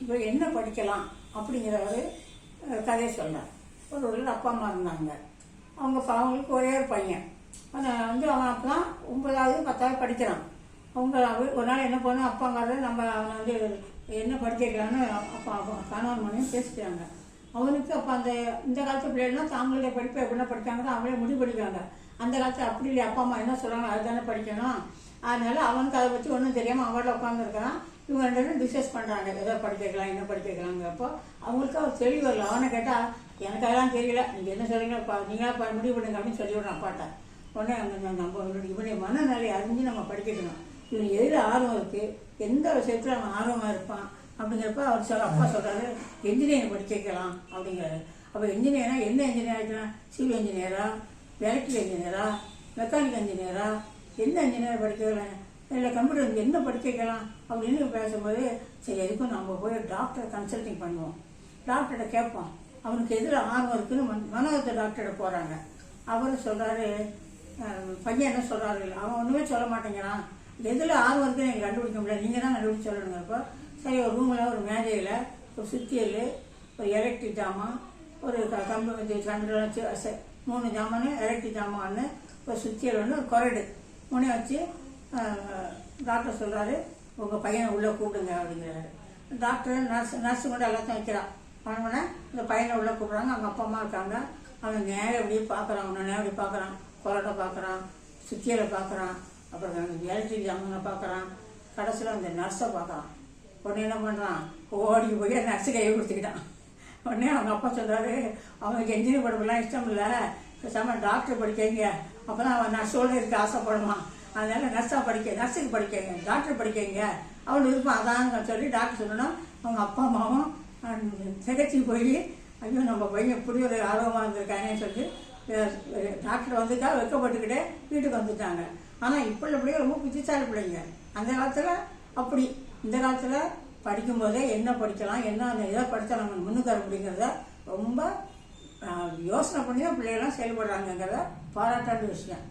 இப்போ என்ன படிக்கலாம் அப்படிங்கிற ஒரு கதையை சொன்னார். ஒரு ஊரில் அப்பா அம்மா இருந்தாங்க. அவங்க அவங்களுக்கு ஒரே ஒரு பையன். அவன் வந்து அவன் அப்போ தான் ஒன்பதாவது பத்தாவது படிக்கிறான். அவங்க ஒரு நாள் என்ன பண்ணும் அப்பாங்கிறத நம்ம அவனை வந்து என்ன படிக்க அப்பா அப்பா கணவன் மனையும் பேசிக்கிறாங்க. அவனுக்கு அப்போ அந்த இந்த காலத்து பிள்ளைகள்லாம் தாங்களுடைய படிப்பை எப்படின்னா படிக்காங்க அவங்களே முடிவு படிக்கிறாங்க அந்த காலத்தில் அப்படி இல்லை அப்பா அம்மா என்ன சொல்கிறாங்க அதுதானே படிக்கணும். அதனால அவனுக்கு அதை பற்றி ஒன்றும் தெரியாமல் அவங்கள உட்காந்துருக்கிறான் இவங்க ரெண்டு பேரும் பிஸ்னஸ் பண்ணுறாங்க எதை படிக்க வைக்கலாம் என்ன படிக்க வைக்கலாங்கிறப்போ அவங்களுக்கு அவர் தெளிவு இல்லை அவனை கேட்டால் எனக்கு அதெல்லாம் தெரியல. நீங்கள் என்ன சொல்கிறீங்களோ பா நீங்களா முடிவு பண்ணுங்க அப்படின்னு சொல்லி விடுறான் அப்பாட்ட. உடனே அங்கே நம்ம இவனுடைய இவனுடைய அறிஞ்சு நம்ம படிக்கணும் இவன் எதில் ஆர்வம் இருக்குது எந்த விஷயத்தில் அவன் ஆர்வமாக இருப்பான்? அப்படிங்கிறப்ப அவர் சொல்ல அப்பா சொல்கிறாரு என்ஜினியரிங் படிக்க வைக்கலாம் அப்படிங்கிறாரு. அப்போ என்ஜினியராக என்ன இன்ஜினியர் ஆகிக்கலாம் சிவில் இன்ஜினியரா எலக்ட்ரிக்கல் இன்ஜினியரா மெக்கானிக்கல் இன்ஜினியரா என்ன இன்ஜினியர் படிக்க வைக்கலாம் இல்லை கம்ப்யூட்டர் என்ன படிக்கலாம் வைக்கலாம் அப்படின்னு பேசும்போது சரி எதுக்கும் நம்ம போய் டாக்டரை கன்சல்டிங் பண்ணுவோம். டாக்டர்கிட்ட கேட்போம். அவனுக்கு எதில் ஆர்வம் இருக்குன்னு மன- மனோதத்துவ டாக்டர்கிட்ட போகிறாங்க அவர் சொல்கிறாரு பையன் என்ன சொல்கிறாரு அவன் ஒன்றுமே சொல்ல மாட்டேங்கிறான். எதில் ஆர்வம் இருக்குன்னு எனக்கு கண்டுபிடிக்க முடியல நீங்கள் தான் கண்டுபிடிச்சு சொல்லணுங்கிறப்போ சரி ஒரு ரூமில் ஒரு மேஜையில் ஒரு சுத்தியல் ஒரு எலக்ட்ரிக் ஜாமான் ஒரு கம்பெனி கம்பு இது வச்சு மூணு ஜாமான் எலக்ட்ரிக் ஜாமான் ஒரு சுத்தியல் ஒன்று ஒரு கொரடு மூணையும் வச்சு டாக்டர் சொல்கிறாரு உங்கள் பையனை உள்ளே கூப்பிடுங்க அப்படிங்கிறாரு. டாக்டர் நர்ஸ் நர்ஸு கூட எல்லாத்தையும் வைக்கிறான். அவனை இந்த பையனை உள்ளே கூப்பிட்றாங்க அவங்க அப்பா அம்மா இருக்காங்க. அவன் நேரம் அப்படியே பார்க்குறான் அவனை நேரம் அப்படி பார்க்குறான். கொரோட்டை பார்க்குறான் சுத்தியலை பார்க்குறான். அப்புறம் எலக்ட்ரிக் ஜாமானை பார்க்குறான். கடைசியில் அந்த நர்ஸை பார்க்குறான். உடனே என்ன பண்ணுறான் ஓடி போய் நர்ஸு கையை கொடுத்துக்கிட்டான். உடனே அவங்க அப்பா சொல்கிறாரு அவனுக்கு என்ஜினியர் படிப்புலாம் இஷ்டம் இல்லை. பேசாமல் டாக்டர் படிக்கங்க அப்போ தான் அவன் நர்ஸோடு இருக்க ஆசைப்படுவான். அதனால நர்ஸாக படிக்க நர்ஸுக்கு படிக்கங்க டாக்டர் படிக்கங்க. அவனு இருப்பான் அதாங்க சொல்லி டாக்டர் சொல்லணும். அவங்க அப்பா அம்மாவும் திகச்சு போய் ஐயோ நம்ம பையன் இப்படி ஒரு ஆர்வமாக இருந்திருக்கானேன்னு சொல்லி டாக்டர் வந்துட்டா வெக்கப்பட்டுக்கிட்டே வீட்டுக்கு வந்துட்டாங்க. ஆனால் இப்போ பிள்ளைங்க ரொம்ப புத்திசாலி பிள்ளைங்க. அந்த காலத்தில் அப்படி. இந்த காலத்தில் படிக்கும்போதே என்ன படிக்கலாம் என்ன எதை படித்தா நம்ம முன்னுக்கு வர முடியுங்கிறத ரொம்ப யோசனை பண்ணி தான் பிள்ளைகள்லாம் செயல்படுறாங்கங்கிறத பாராட்டாத விஷயம்.